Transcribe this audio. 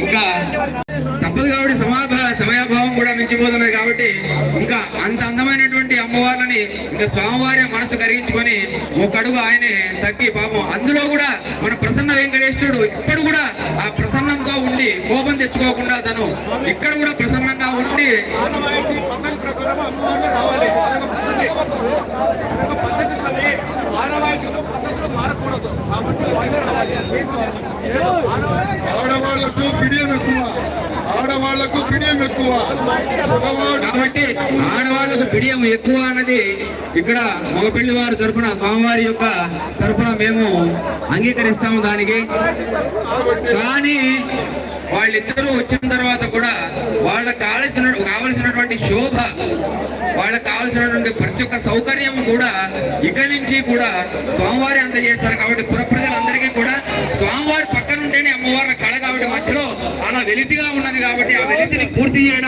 ఇంకా తప్పదు కాబట్టి సమాభ సమయాభావం కూడా మించిపోతున్నది కాబట్టి ఇంకా అంత అందమైనటువంటి అమ్మవార్లని ఇంకా స్వామివారి మనసు కరిగించుకొని ఒక అడుగు ఆయనే తగ్గి పాపం అందులో కూడా మన ప్రసన్న వెంకటేశ్వరుడు ఇప్పుడు కూడా ఆ ప్రసన్నంగా ఉండి కోపం తెచ్చుకోకుండా తను ఇక్కడ కూడా ప్రసన్నంగా ఉండి ఆడవాళ్ళకు పిడియం ఎక్కువ. ఆడవాళ్ళకు పిడియం ఎక్కువ. కాబట్టి ఆడవాళ్ళకు పిడియం ఎక్కువ అన్నది ఇక్కడ మగపెళ్ళి వారి తరఫున స్వామివారి యొక్క తరఫున మేము అంగీకరిస్తాము దానికి. కానీ వాళ్ళిద్దరూ వచ్చిన తర్వాత కూడా వాళ్ళకి కావలసిన కావలసినటువంటి శోభ వాళ్ళకి కావలసినటువంటి ప్రతి ఒక్క సౌకర్యం కూడా ఇక్కడి నుంచి కూడా స్వామివారి అందజేస్తారు. కాబట్టి పుర ప్రజలు కాబట్టి మధ్యలో అలా వెలితిగా ఉన్నది కాబట్టి ఆ వెలితిని పూర్తి చేయడం